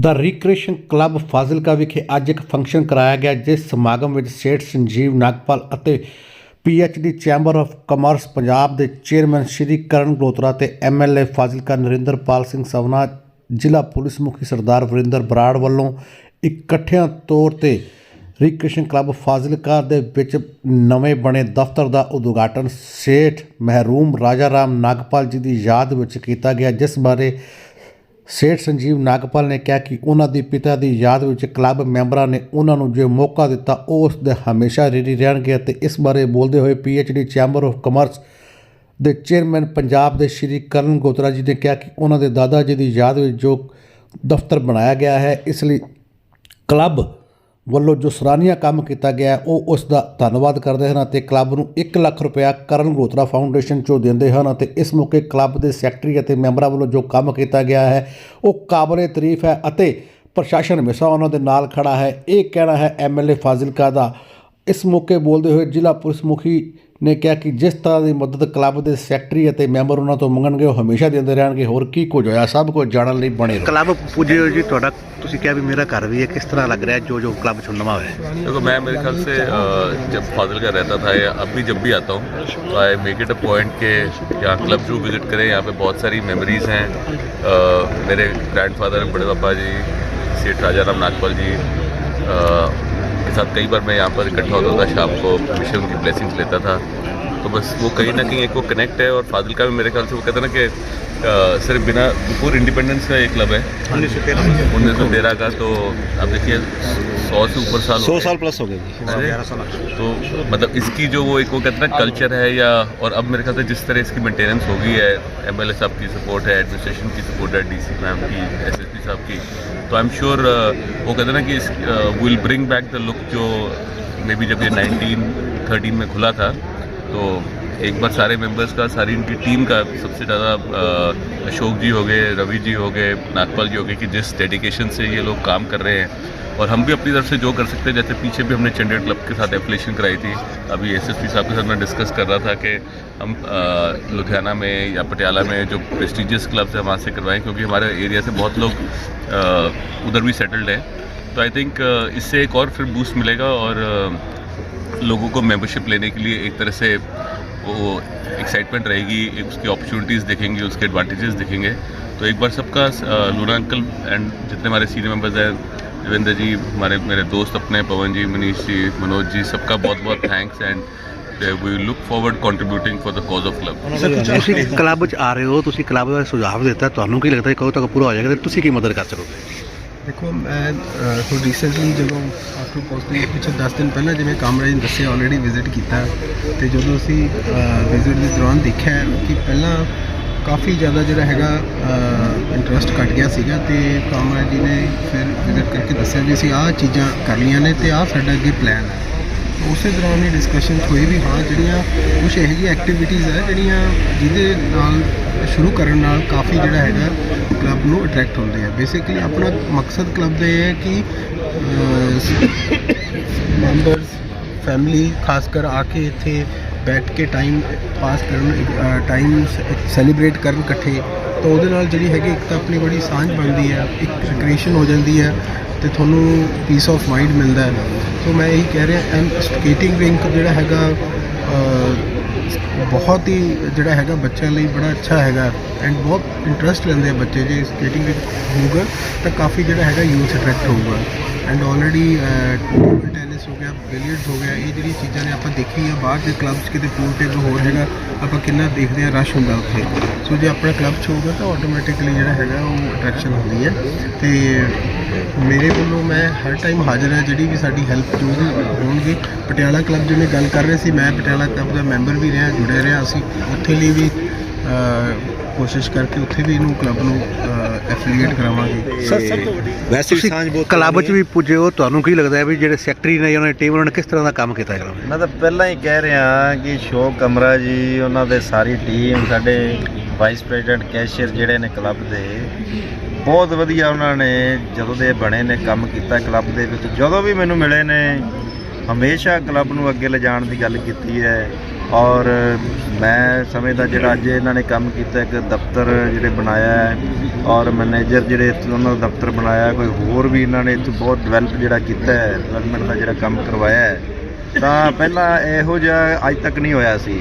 ਦਾ recreation club Fazilka ਵਿਖੇ ਅੱਜ ਇੱਕ ਫੰਕਸ਼ਨ ਕਰਾਇਆ ਗਿਆ, ਜਿਸ ਸਮਾਗਮ ਵਿੱਚ ਸੇਠ ਸੰਜੀਵ ਨਾਗਪਾਲ ਅਤੇ PHD chamber of commerce Punjab ਦੇ ਚੇਅਰਮੈਨ ਸ਼੍ਰੀ ਕਰਨ ਗਲੋਤਰਾ ਤੇ ਐਮਐਲਏ ਫਾਜ਼ਿਲਕਾ ਨਰਿੰਦਰਪਾਲ ਸਿੰਘ ਸਵਨਾ ਜ਼ਿਲ੍ਹਾ ਪੁਲਿਸ ਮੁਖੀ ਸਰਦਾਰ ਵਰਿੰਦਰ ਬਰਾੜ ਵੱਲੋਂ ਇਕੱਠਿਆਂ ਤੌਰ ਤੇ ਰੀਕ੍ਰੀਏਸ਼ਨ ਕਲੱਬ ਫਾਜ਼ਿਲਕਾ ਦੇ ਵਿੱਚ ਨਵੇਂ ਬਣੇ ਦਫ਼ਤਰ ਦਾ ਉਦਘਾਟਨ ਸੇਠ ਮਹਿਰੂਮ ਰਾਜਾ ਰਾਮ ਨਾਗਪਾਲ ਜੀ ਦੀ ਯਾਦ ਵਿੱਚ ਕੀਤਾ ਗਿਆ, ਜਿਸ ਬਾਰੇ ਸੇਠ ਸੰਜੀਵ ਨਾਗਪਾਲ ਨੇ ਕਿਹਾ ਕਿ ਉਹਨਾਂ ਦੇ ਪਿਤਾ ਦੀ ਯਾਦ ਵਿੱਚ ਕਲੱਬ ਮੈਂਬਰਾਂ ਨੇ ਉਹਨਾਂ ਨੂੰ ਜੋ ਮੌਕਾ ਦਿੱਤਾ, ਉਹ ਉਸ ਦੇ ਹਮੇਸ਼ਾ ਰਿਣੀ ਰਹਿਣਗੇ ਅਤੇ ਇਸ ਬਾਰੇ ਬੋਲਦੇ ਹੋਏ ਪੀਐਚਡੀ ਚੈਂਬਰ ਆਫ ਕਮਰਸ ਦੇ ਚੇਅਰਮੈਨ ਪੰਜਾਬ ਦੇ ਸ਼੍ਰੀ ਕਰਨ ਗੋਤਰਾ ਜੀ ਨੇ ਕਿਹਾ ਕਿ ਉਹਨਾਂ ਦੇ ਦਾਦਾ ਜੀ ਦੀ ਯਾਦ ਵਿੱਚ ਜੋ ਦਫ਼ਤਰ ਬਣਾਇਆ ਗਿਆ ਹੈ, ਇਸ ਲਈ ਕਲੱਬ ਵੱਲੋਂ ਜੋ ਸਰਾਹਨੀय ਕੰਮ ਕੀਤਾ ਗਿਆ ਹੈ, ਉਹ ਉਸ ਦਾ ਧੰਨਵਾਦ ਕਰਦੇ ਹਨ ਅਤੇ ਕਲੱਬ ਨੂੰ 1 ਲੱਖ ਰੁਪਇਆ ਕਰਨ ਗੋਤਰਾ ਫਾਊਂਡੇਸ਼ਨ ਚੋਂ ਦਿੰਦੇ ਹਨ ਅਤੇ ਇਸ ਮੌਕੇ ਕਲੱਬ ਦੇ ਸੈਕਟਰੀ ਅਤੇ ਮੈਂਬਰਾਂ ਵੱਲੋਂ ਜੋ ਕੰਮ ਕੀਤਾ ਗਿਆ ਹੈ ਉਹ ਕਾਬਲੇ ਤਾਰੀਫ ਹੈ ਅਤੇ ਪ੍ਰਸ਼ਾਸਨ ਹਮੇਸ਼ਾ ਉਹਨਾਂ ਦੇ ਨਾਲ ਖੜਾ ਹੈ। ਇਹ ਕਹਿਣਾ ਹੈ ਐਮਐਲਏ ਫਾਜ਼ਿਲਕਾ ਦਾ ਇਸ ਮੌਕੇ ਬੋਲਦੇ ਹੋਏ ਜ਼ਿਲ੍ਹਾ ਪੁਲਿਸ ਮੁਖੀ ਨੇ ਕਿਹਾ ਕਿ ਜਿਸ ਤਰ੍ਹਾਂ ਦੀ ਮਦਦ ਕਲੱਬ ਦੇ ਸੈਕਟਰੀ ਅਤੇ ਮੈਂਬਰ ਉਹਨਾਂ ਤੋਂ ਮੰਗਣਗੇ ਉਹ ਹਮੇਸ਼ਾ ਦਿੰਦੇ ਰਹਿਣਗੇ ਹੋਰ ਕੀ ਕੁਝ ਹੋਇਆ ਸਭ ਕੁਝ ਜਾਣਨ ਲਈ ਬਣੇ ਰਹੋ ਕਲੱਬ ਪੁੱਜੇ ਹੋ ਜੀ ਤੁਹਾਡਾ ਤੁਸੀਂ ਕਿਹਾ ਵੀ ਮੇਰਾ ਘਰ ਵੀ ਹੈ ਕਿਸ ਤਰ੍ਹਾਂ ਲੱਗ ਰਿਹਾ ਹੈ ਜੋ ਜੋ ਕਲੱਬ ਚ ਨਵਾਂ ਹੋਇਆ ਹੈ देखो मैं मेरे ख्याल से अ, जब फाजिल का रहता था या अब भी जब भी आता हूँ तो I make it a point कि यहाँ क्लब जरूर विजिट करें यहाँ पे बहुत सारी मेमोरीज हैं अ, मेरे ग्रैंडफादर बड़े पापा जी सेठ राजा राम नागपाल जी अ, के साथ कई बार मैं यहाँ पर इकट्ठा होता था शाम को हमेशा उनकी ब्लेसिंग्स लेता था तो बस वो कहीं ना कहीं एक वो कनेक्ट है और फाजिल का भी मेरे ख्याल से वो कहते हैं ना कि सिर्फ़ बिना बिफोर इंडिपेंडेंस का एक क्लब है। उन्नीस सौ तेरह का तो आप देखिए सौ से ऊपर साल हो सौ साल प्लस हो गए तो मतलब इसकी जो वो एक वो कहते हैं ना कल्चर है या और अब मेरे ख्याल से जिस तरह इसकी मेंटेनेंस हो गई है एमएलए साहब की सपोर्ट है एडमिनिस्ट्रेशन की सपोर्ट है डी सी मैम की एसएसपी साहब की तो आई एम श्योर वो कहते हैं ना कि will bring back the look जो मे बी जब ये 1913 में खुला था तो एक बार सारे मेंबर्स का, सारी इनकी टीम का सबसे ज़्यादा अशोक जी हो गए, रवि जी हो गए, नागपाल जी हो गए कि जिस डेडिकेशन से ये लोग काम कर रहे हैं। और हम भी अपनी तरफ़ से जो कर सकते हैं, जैसे पीछे भी हमने चंडीगढ़ क्लब के साथ एप्लीकेशन कराई थी। अभी एसएसपी साहब के साथ मैं डिस्कस कर रहा था कि हम लुधियाना में या पटियाला में जो प्रेस्टिजियस क्लब्स हैं, वहाँ से करवाएँ, क्योंकि हमारे एरिया से बहुत लोग उधर भी सेटल्ड हैं। तो आई थिंक इससे एक और फिर बूस्ट मिलेगा और लोगों को मेंबरशिप लेने के लिए एक तरह से वो एक्साइटमेंट रहेगी एक उसकी अपॉर्चुनिटीज़ देखेंगे उसके एडवांटेजेस देखेंगे तो एक बार सबका अ, लूना अंकल एंड जितने हमारे सीनियर मेंबर्स हैं देवेंद्र जी हमारे मेरे दोस्त अपने पवन जी मनीष जी मनोज जी सबका बहुत बहुत thanks and we look forward contributing for the cause of club ਤੁਸੀਂ ਕਲੱਬ ਚ ਆ ਰਹੇ ਹੋ ਤੁਸੀਂ ਕਲੱਬ ਦਾ ਸੁਝਾਅ ਦਿੱਤਾ ਤੁਹਾਨੂੰ ਕੀ ਲੱਗਦਾ ਹੈ ਕਦੋਂ ਤੱਕ ਪੂਰਾ ਹੋ ਜਾਏਗਾ ਤੇ ਤੁਸੀਂ ਕੀ ਮਦਦ ਕਰ ਸਕੋਗੇ ਦੇਖੋ, ਮੈਂ ਹੁਣ ਰੀਸੈਂਟਲੀ ਜਦੋਂ ਆਫਟਰ ਪੋਸਟਿੰਗ ਪਿਛੇ 10 ਦਿਨ ਪਹਿਲਾਂ ਜਿਵੇਂ ਕਾਮਰਾਜ ਨੇ ਦੱਸਿਆ ਆਲਰੇਡੀ ਵਿਜ਼ਿਟ ਕੀਤਾ ਤੇ ਜਦੋਂ ਅਸੀਂ ਵਿਜ਼ਿਟ ਦੇ ਦੌਰਾਨ ਦੇਖਿਆ ਕਿ ਪਹਿਲਾਂ ਕਾਫੀ ਜ਼ਿਆਦਾ ਜਿਹੜਾ ਹੈਗਾ ਇੰਟਰਸਟ ਘਟ ਗਿਆ ਸੀਗਾ ਤੇ ਕਾਮਰਾਜ ਜੀ ਨੇ ਫਿਰ ਵਿਜ਼ਿਟ ਕਰਕੇ ਦੱਸਿਆ ਵੀ ਅਸੀਂ ਆਹ ਚੀਜ਼ਾਂ ਕਰ ਲਈਆਂ ਨੇ ਤੇ ਆਹ ਸਾਡਾ ਅੱਗੇ ਪਲਾਨ ਹੈ। ਉਸੇ ਦੌਰਾਨ ਹੀ ਡਿਸਕਸ਼ਨ ਹੋਈ ਵੀ ਹਾਂ, ਜਿਹੜੀਆਂ ਕੁਝ ਇਹੋ ਜਿਹੀਆਂ ਐਕਟੀਵਿਟੀਜ਼ ਹੈ ਜਿਹੜੀਆਂ ਜਿਹਦੇ ਨਾਲ ਸ਼ੁਰੂ ਕਰਨ ਨਾਲ ਕਾਫੀ ਜਿਹੜਾ ਹੈਗਾ ਕਲੱਬ ਨੂੰ ਅਟਰੈਕਟ ਹੁੰਦੇ ਆ। ਬੇਸਿਕਲੀ ਆਪਣਾ ਮਕਸਦ ਕਲੱਬ ਦਾ ਇਹ ਹੈ ਕਿ ਮੈਂਬਰਸ ਫੈਮਿਲੀ ਖਾਸ ਕਰ ਆ ਕੇ ਇੱਥੇ ਬੈਠ ਕੇ ਟਾਈਮ ਪਾਸ ਕਰਨ ਟਾਈਮ ਸੈਲੀਬ੍ਰੇਟ ਕਰਨ ਇਕੱਠੇ, ਤਾਂ ਉਹਦੇ ਨਾਲ ਜਿਹੜੀ ਹੈਗੀ ਇੱਕ ਤਾਂ ਆਪਣੀ ਬੜੀ ਸਾਂਝ ਬਣਦੀ ਹੈ, ਇੱਕ ਰਿਕ੍ਰੀਏਸ਼ਨ ਹੋ ਜਾਂਦੀ ਹੈ ਤੇ ਤੁਹਾਨੂੰ ਪੀਸ ਆਫ ਮਾਈਂਡ ਮਿਲਦਾ ਹੈ। ਸੋ ਮੈਂ ਇਹੀ ਕਹਿ ਰਿਹਾ ਐਂਡ ਸਕੇਟਿੰਗ ਰਿੰਕ ਜਿਹੜਾ ਹੈਗਾ ਬਹੁਤ ਹੀ ਜਿਹੜਾ ਹੈਗਾ ਬੱਚਿਆਂ ਲਈ ਬੜਾ ਅੱਛਾ ਹੈਗਾ। ਐਂਡ ਬਹੁਤ ਇੰਟਰਸਟ ਲੈਂਦੇ ਆ ਬੱਚੇ ਜੇ ਸਕੇਟਿੰਗ ਵਿੱਚ ਹੋਊਗਾ, ਤਾਂ ਕਾਫੀ ਜਿਹੜਾ ਹੈਗਾ ਯੂਥ ਅਟਰੈਕਟ ਹੋਊਗਾ। ਐਂਡ ਆਲਰੇਡੀ ਟੇਬਲ ਟੈਨਿਸ ਹੋ ਗਿਆ ਬਿਲੀਅਰਡਸ ਹੋ ਗਿਆ, ਇਹ ਜਿਹੜੀ ਚੀਜ਼ਾਂ ਨੇ ਆਪਾਂ ਦੇਖੀ ਆ ਬਾਹਰ ਦੇ ਕਲੱਬਸ ਕਿਤੇ ਪੂਲ ਟੇਬਲ ਹੋਰ ਜਗ੍ਹਾ, ਆਪਾਂ ਕਿੰਨਾ ਦੇਖਦੇ ਆ ਰਸ਼ ਹੁੰਦਾ ਉੱਥੇ। ਸੋ ਜੇ ਆਪਣਾ ਕਲੱਬ ਚ ਹੋਊਗਾ ਤਾਂ ਆਟੋਮੈਟਿਕਲੀ ਜਿਹੜਾ ਹੈਗਾ, ਉਹ ਅਟਰੈਕਸ਼ਨ ਹੁੰਦੀ ਹੈ। ਤੇ ਮੇਰੇ ਵੱਲੋਂ ਮੈਂ ਹਰ ਟਾਈਮ ਹਾਜ਼ਰ ਹਾਂ, ਜਿਹੜੀ ਵੀ ਸਾਡੀ ਹੈਲਪ ਜੋ ਵੀ ਹੋਣਗੇ। ਪਟਿਆਲਾ ਕਲੱਬ ਜਿਵੇਂ ਗੱਲ ਕਰ ਰਹੇ ਸੀ, ਮੈਂ ਪਟਿਆਲਾ ਕਲੱਬ ਦਾ ਮੈਂਬਰ ਵੀ ਰਿਹਾ, ਜੁੜਿਆ ਰਿਹਾ। ਅਸੀਂ ਉੱਥੇ ਲਈ ਵੀ ਕੋਸ਼ਿਸ਼ ਕਰਕੇ ਉੱਥੇ ਵੀ ਇਹਨੂੰ ਕਲੱਬ ਨੂੰ ਐਫੀਲੀਏਟ ਕਰਾਵਾਂਗੇ। ਵੈਸੇ ਵੀ ਸਾਂਝ ਬਹੁਤ ਕਲੱਬ ਚ ਵੀ ਪੁੱਜੇ ਹੋ ਤੁਹਾਨੂੰ ਕੀ ਲੱਗਦਾ ਹੈ ਵੀ ਜਿਹੜੇ ਸੈਕਟਰੀ ਨੇ ਉਹਨਾਂ ਨੇ ਟੀਮ ਉਹਨਾਂ ਨੇ ਕਿਸ ਤਰ੍ਹਾਂ ਦਾ ਕੰਮ ਕੀਤਾ ਹੈ ਮੈਂ ਤਾਂ ਪਹਿਲਾਂ ਹੀ ਕਹਿ ਰਿਹਾ ਕਿ ਸ਼ੋਕ ਕਮਰਾ ਜੀ ਉਹਨਾਂ ਦੇ ਸਾਰੀ ਟੀਮ ਸਾਡੇ ਵਾਈਸ ਪ੍ਰੈਜ਼ੀਡੈਂਟ ਕੈਸ਼ੀਅਰ ਜਿਹੜੇ ਨੇ ਕਲੱਬ ਦੇ ਬਹੁਤ ਵਧੀਆ ਉਹਨਾਂ ਨੇ ਜਦੋਂ ਦੇ ਬਣੇ ਨੇ ਕੰਮ ਕੀਤਾ ਕਲੱਬ ਦੇ ਵਿੱਚ। ਜਦੋਂ ਵੀ ਮੈਨੂੰ ਮਿਲੇ ਨੇ ਹਮੇਸ਼ਾ ਕਲੱਬ ਨੂੰ ਅੱਗੇ ਲਿਜਾਣ ਦੀ ਗੱਲ ਕੀਤੀ ਹੈ। ਔਰ ਮੈਂ ਸਮਝਦਾ ਜਿਹੜਾ ਅੱਜ ਇਹਨਾਂ ਨੇ ਕੰਮ ਕੀਤਾ, ਇੱਕ ਦਫ਼ਤਰ ਜਿਹੜੇ ਬਣਾਇਆ ਹੈ ਔਰ ਮੈਨੇਜਰ ਜਿਹੜੇ ਉਹਨਾਂ ਦਾ ਦਫ਼ਤਰ ਬਣਾਇਆ, ਕੋਈ ਹੋਰ ਵੀ ਇਹਨਾਂ ਨੇ ਇੱਥੇ ਬਹੁਤ ਡਿਵੈਲਪ ਜਿਹੜਾ ਕੀਤਾ ਹੈ ਡਿਵੈਲਪਮੈਂਟ ਦਾ ਜਿਹੜਾ ਕੰਮ ਕਰਵਾਇਆ ਹੈ, ਤਾਂ ਪਹਿਲਾਂ ਇਹੋ ਜਿਹਾ ਅੱਜ ਤੱਕ ਨਹੀਂ ਹੋਇਆ ਸੀ।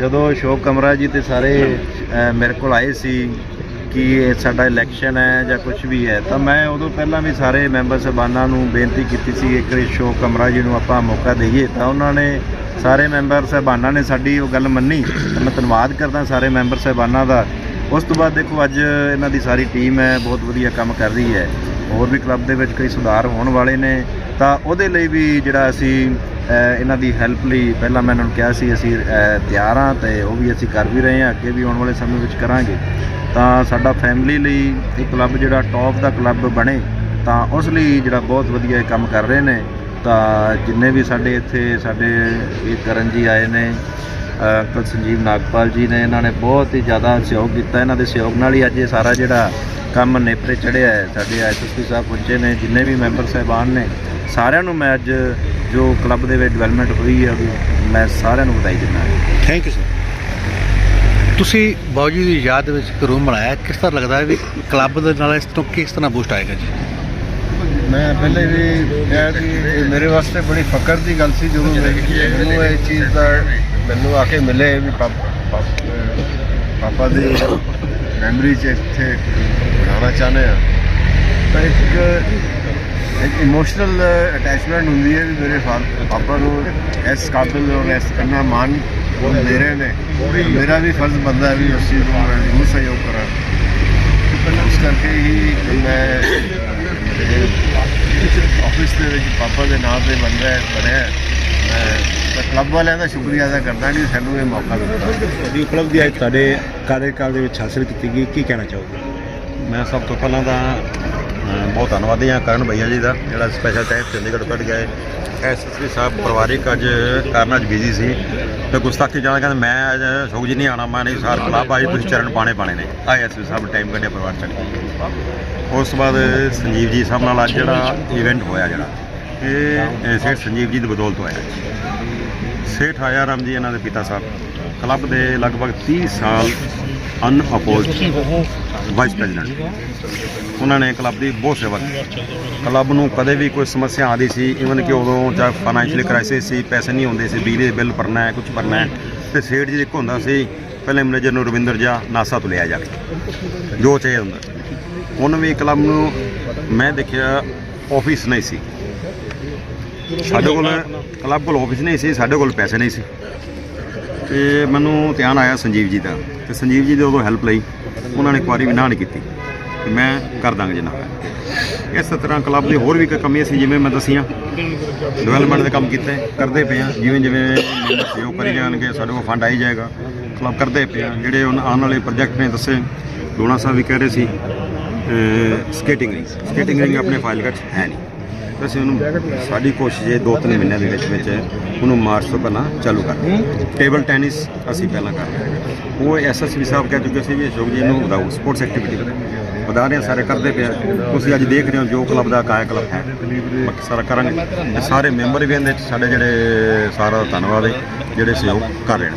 ਜਦੋਂ ਅਸ਼ੋਕ ਕਮਰਾ ਜੀ ਤੇ ਸਾਰੇ ਮੇਰੇ ਕੋਲ ਆਏ ਸੀ ਕਿ ਇਹ ਸਾਡਾ ਇਲੈਕਸ਼ਨ ਹੈ ਜਾਂ ਕੁਝ ਵੀ ਹੈ, ਤਾਂ ਮੈਂ ਉਦੋਂ ਪਹਿਲਾਂ ਵੀ ਸਾਰੇ ਮੈਂਬਰ ਸਾਹਿਬਾਨਾਂ ਨੂੰ ਬੇਨਤੀ ਕੀਤੀ ਸੀ, ਇੱਕ ਵਾਰੀ ਅਸ਼ੋਕ ਕਮਰਾ ਜੀ ਨੂੰ ਆਪਾਂ ਮੌਕਾ ਦੇਈਏ, ਤਾਂ ਉਹਨਾਂ ਨੇ ਸਾਰੇ ਮੈਂਬਰ ਸਾਹਿਬਾਨਾਂ ਨੇ ਸਾਡੀ ਉਹ ਗੱਲ ਮੰਨੀ, ਤਾਂ ਮੈਂ ਧੰਨਵਾਦ ਕਰਦਾ ਸਾਰੇ ਮੈਂਬਰ ਸਾਹਿਬਾਨਾਂ ਦਾ। ਉਸ ਤੋਂ ਬਾਅਦ ਦੇਖੋ, ਅੱਜ ਇਹਨਾਂ ਦੀ ਸਾਰੀ ਟੀਮ ਹੈ, ਬਹੁਤ ਵਧੀਆ ਕੰਮ ਕਰ ਰਹੀ ਹੈ। ਹੋਰ ਵੀ ਕਲੱਬ ਦੇ ਵਿੱਚ ਕਈ ਸੁਧਾਰ ਹੋਣ ਵਾਲੇ ਨੇ। ਤਾਂ ਉਹਦੇ ਲਈ ਵੀ ਜਿਹੜਾ ਅਸੀਂ ਇਹਨਾਂ ਦੀ ਹੈਲਪ ਲਈ ਪਹਿਲਾਂ ਮੈਂ ਉਹਨਾਂ ਨੂੰ ਕਿਹਾ ਸੀ, ਅਸੀਂ ਤਿਆਰ ਹਾਂ ਤੇ ਉਹ ਵੀ ਅਸੀਂ ਕਰ ਵੀ ਰਹੇ ਹਾਂ, ਅੱਗੇ ਵੀ ਆਉਣ ਵਾਲੇ ਸਮੇਂ ਵਿੱਚ ਕਰਾਂਗੇ। ਤਾਂ ਸਾਡਾ ਫੈਮਿਲੀ ਲਈ ਇਹ ਕਲੱਬ ਜਿਹੜਾ ਟੌਪ ਦਾ ਕਲੱਬ ਬਣੇ, ਤਾਂ ਉਸ ਲਈ ਜਿਹੜਾ ਬਹੁਤ ਵਧੀਆ ਇਹ ਕੰਮ ਕਰ ਰਹੇ ਨੇ। ਤਾਂ ਜਿੰਨੇ ਵੀ ਸਾਡੇ ਇੱਥੇ ਸਾਡੇ ਇਹ ਕਰਨ ਜੀ ਆਏ ਨੇ ਅੰਕਲ ਸੰਜੀਵ ਨਾਗਪਾਲ ਜੀ ਨੇ, ਇਹਨਾਂ ਨੇ ਬਹੁਤ ਹੀ ਜ਼ਿਆਦਾ ਸਹਿਯੋਗ ਕੀਤਾ। ਇਹਨਾਂ ਦੇ ਸਹਿਯੋਗ ਨਾਲ ਹੀ ਅੱਜ ਇਹ ਸਾਰਾ ਜਿਹੜਾ ਕੰਮ ਨੇਪਰੇ ਚੜਿਆ ਹੈ। ਸਾਡੇ ਐਸਐਸਪੀ ਸਾਹਿਬ ਪਹੁੰਚੇ ਨੇ, ਜਿੰਨੇ ਵੀ ਮੈਂਬਰ ਸਾਹਿਬਾਨ ਨੇ, ਸਾਰਿਆਂ ਨੂੰ ਮੈਂ ਅੱਜ ਜੋ ਕਲੱਬ ਦੇ ਵਿੱਚ ਡਿਵੈਲਪਮੈਂਟ ਹੋਈ ਹੈ ਉਹਦੀ ਮੈਂ ਸਾਰਿਆਂ ਨੂੰ ਵਧਾਈ ਦਿੰਦਾ ਹਾਂ। ਥੈਂਕ ਯੂ ਸਰ ਤੁਸੀਂ ਬਾਊ ਜੀ ਦੀ ਯਾਦ ਵਿੱਚ ਇੱਕ ਰੂਮ ਬਣਾਇਆ। ਕਿਸ ਤਰ੍ਹਾਂ ਲੱਗਦਾ ਹੈ ਵੀ ਕਲੱਬ ਦੇ ਨਾਲ ਇਸ ਤੋਂ ਕਿਸ ਤਰ੍ਹਾਂ ਬੂਸਟ ਆਏਗਾ ਜੀ? ਮੈਂ ਪਹਿਲੇ ਵੀ ਕਿਹਾ ਕਿ ਇਹ ਮੇਰੇ ਵਾਸਤੇ ਬੜੀ ਫਕਰ ਦੀ ਗੱਲ ਸੀ ਜਦੋਂ ਮੈਂ- ਮੈਨੂੰ ਇਹ ਚੀਜ਼ ਦਾ ਮੈਨੂੰ ਆ ਕੇ ਮਿਲੇ ਵੀ ਪਾਪ- ਪਾਪਾ ਦੀ ਮੈਮਰੀ 'ਚ ਇੱਥੇ ਬਣਾਉਣਾ ਚਾਹੁੰਦੇ ਆ। ਤਾਂ ਇੱਕ ਇੱਕ ਇਮੋਸ਼ਨਲ ਅਟੈਚਮੈਂਟ ਹੁੰਦੀ ਹੈ ਵੀ ਮੇਰੇ ਫਾ- ਪਾਪਾ ਨੂੰ ਇਸ ਕਾਬਿਲ ਔਰ ਇਸ ਕਰਨਾ ਮਾਨ ਦੇ ਰਹੇ ਨੇ। ਮੇਰਾ ਵੀ ਫਰਜ਼ ਬਣਦਾ ਵੀ ਉਸ ਚੀਜ਼ ਨੂੰ ਮੈਂ ਜ਼ਰੂਰ ਸਹਿਯੋਗ ਕਰਾਂ। ਇਸ ਕਰਕੇ ਹੀ ਮੈਂ ਆਫਿਸ ਦੇ ਵਿੱਚ ਪਾਪਾ ਦੇ ਨਾਮ ਤੇ ਬਣ ਰਿਹਾ ਬਣਿਆ। ਮੈਂ ਕਲੱਬ ਵਾਲਿਆਂ ਦਾ ਸ਼ੁਕਰੀਆ ਅਦਾ ਕਰਦਾ ਕਿ ਸਾਨੂੰ ਇਹ ਮੌਕਾ ਦਿੱਤਾ। ਦੀ ਉਪਲਬਧੀ ਅੱਜ ਤੁਹਾਡੇ ਕਾਰਜਕਾਲ ਦੇ ਵਿੱਚ ਹਾਸਲ ਕੀਤੀ ਗਈ। ਕੀ ਕਹਿਣਾ ਚਾਹੋਗੇ? ਮੈਂ ਸਭ ਤੋਂ ਪਹਿਲਾਂ ਤਾਂ ਬਹੁਤ ਧੰਨਵਾਦੀ ਹਾਂ ਕਰਨ ਭਈਆ ਜੀ ਦਾ, ਜਿਹੜਾ ਸਪੈਸ਼ਲ ਟਾਈਮ ਚੰਡੀਗੜ੍ਹ ਕੱਢ ਗਏ ਐਸਐਸਪੀ ਸਾਹਿਬ ਪਰਿਵਾਰਿਕ ਅੱਜ ਕਾਰਨਾਂ ਅੱਜ ਬਿਜ਼ੀ ਸੀ। ਤੇ ਗੁਸਤਾਖੀ ਜਾਣਾ ਕਹਿੰਦੇ, ਮੈਂ ਅੱਜ ਸ਼ੋਕ ਜੀ ਨਹੀਂ ਆਣਾ ਮੈਂ ਨਹੀਂ ਸਾਰ ਕਲਾਬ ਆਈ ਤੁਸੀਂ ਚਰਨ ਪਾਣੇ ਪਾਣੇ ਨੇ। ਆਏ ਐਸਪੀ ਸਾਹਿਬ ਟਾਈਮ ਕੱਢਿਆ ਪਰਿਵਾਰ ਚੱਕ ਉਸ ਤੋਂ ਬਾਅਦ ਸੰਜੀਵ ਜੀ ਸਾਹਿਬ ਨਾਲ ਅੱਜ ਜਿਹੜਾ ਇਵੈਂਟ ਹੋਇਆ ਜਿਹੜਾ, ਇਹ ਇਹ ਸੇਠ ਸੰਜੀਵ ਜੀ ਦੀ ਬਦੌਲਤ ਹੋਇਆ। ਸੇਠ ਆਇਆ ਰਾਮ ਜੀ ਇਹਨਾਂ ਦੇ ਪਿਤਾ ਸਾਹਿਬ। ਕਲੱਬ ਦੇ ਲਗਭਗ 30 ਸਾਲ ਅਨਅਪੋਜ਼ਡ ਵਾਈਸ ਪ੍ਰੈਜ਼ੀਡੈਂਟ ਉਹਨਾਂ ਨੇ ਕਲੱਬ ਦੀ ਬਹੁਤ ਸੇਵਾ ਕੀਤੀ। ਕਲੱਬ ਨੂੰ ਕਦੇ ਵੀ ਕੋਈ ਸਮੱਸਿਆ ਆਦੀ ਸੀ ਇਵਨ ਕਿ ਉਦੋਂ ਜਾਂ ਫਾਈਨੈਂਸ਼ੀਅਲ ਕ੍ਰਾਈਸਿਸ ਸੀ ਪੈਸੇ ਨਹੀਂ ਹੁੰਦੇ ਸੀ ਬਿਜਲੀ ਦੇ ਬਿੱਲ ਭਰਨਾ ਹੈ ਕੁਝ ਭਰਨਾ ਹੈ ਤੇ ਸੇਠ ਜੀ ਇੱਕ ਹੁੰਦਾ ਸੀ ਪਹਿਲੇ ਮੈਨੇਜਰ ਨੂੰ ਰਵਿੰਦਰ ਜਾ ਨਾਸਾ ਤੋਂ ਲਿਆ ਜਾ ਕੇ ਜੋ ਚਾਹੀਦਾ ਹੁੰਦਾ। ਹੁਣ ਵੀ ਕਲੱਬ ਨੂੰ ਮੈਂ ਦੇਖਿਆ ਆਫਿਸ ਨਹੀਂ ਸੀ। ਸਾਡੇ ਕੋਲ ਕਲੱਬ ਕੋਲ ਆਫਿਸ ਨਹੀਂ ਸੀ ਸਾਡੇ ਕੋਲ ਪੈਸੇ ਨਹੀਂ ਸੀ। ਤੇ ਮੈਨੂੰ ਧਿਆਨ ਆਇਆ ਸੰਜੀਵ ਜੀ ਦਾ। ਤੇ ਸੰਜੀਵ ਜੀ ਦੀ ਉਦੋਂ ਹੈਲਪ ਲਈ, ਉਹਨਾਂ ਨੇ ਇੱਕ ਵਾਰੀ ਵੀ ਨਾ ਨਹੀਂ ਕੀਤੀ। ਕਿ ਮੈਂ ਕਰ ਦਾਂਗਾ ਜਿੰਨਾ ਇਸ ਤਰ੍ਹਾਂ ਕਲੱਬ ਦੀ ਹੋਰ ਵੀ ਕੋਈ ਕਮੀਆਂ ਸੀ, ਜਿਵੇਂ ਮੈਂ ਦਸੀਆਂ ਡਿਵੈਲਪਮੈਂਟ ਦੇ ਕੰਮ ਕੀਤੇ, ਕਰਦੇ ਪਏ ਆ ਜਿਵੇਂ ਜਿਵੇਂ ਮੈਨੂੰ ਸਹਿਯੋਗ ਕਰੀ ਜਾਣਗੇ, ਸਾਡੇ ਕੋਲ ਫੰਡ ਆਈ ਜਾਏਗਾ। ਕਲੱਬ ਕਰਦੇ ਪਏ ਆ ਜਿਹੜੇ ਹੁਣ ਆਉਣ ਵਾਲੇ ਪ੍ਰੋਜੈਕਟ ਨੇ, ਦੱਸੇ ਲੋਣਾ ਸਾਹਿਬ ਵੀ ਕਹਿ ਰਹੇ ਸੀ ਸਕੇਟਿੰਗ ਰਿੰਗ ਸਕੇਟਿੰਗ ਰਿੰਗ ਆਪਣੇ ਫਾਈਲ ਕੱਚ ਹੈ ਨਹੀਂ। ਤਾਂ ਅਸੀਂ ਉਹਨੂੰ ਸਾਡੀ ਕੋਸ਼ਿਸ਼ ਹੈ ਦੋ ਤਿੰਨ ਮਹੀਨਿਆਂ ਦੇ ਵਿੱਚ ਵਿੱਚ ਉਹਨੂੰ ਮਾਰਚ ਤੋਂ ਪਹਿਲਾਂ ਚਾਲੂ ਕਰ ਦਿੰਦੇ ਟੇਬਲ ਟੈਨਿਸ ਅਸੀਂ ਪਹਿਲਾਂ ਕਰ ਰਹੇ ਹਾਂ ਉਹ ਐਸਐਸਪੀ ਸਾਹਿਬ ਕਹਿ ਚੁੱਕੇ ਸੀ ਵੀ ਅਸ਼ੋਕ ਜੀ ਨੂੰ ਵਧਾਓ, ਸਪੋਰਟਸ ਐਕਟੀਵਿਟੀ ਵਧਾ ਰਹੇ ਹਾਂ ਸਾਰੇ, ਕਰਦੇ ਪਿਆ ਤੁਸੀਂ ਅੱਜ ਦੇਖ ਰਹੇ ਹੋ ਜੋ ਕਲੱਬ ਦਾ ਕਾਇਆ ਕਲੱਬ ਹੈ। ਬਾਕੀ ਸਾਰਾ ਕਰਾਂਗੇ। ਸਾਰੇ ਮੈਂਬਰ ਵੀ ਇਹਦੇ 'ਚ ਸਾਡੇ ਜਿਹੜੇ ਸਾਰਾ ਧੰਨਵਾਦ ਹੈ, ਜਿਹੜੇ ਸਹਿਯੋਗ ਕਰ ਰਹੇ ਨੇ।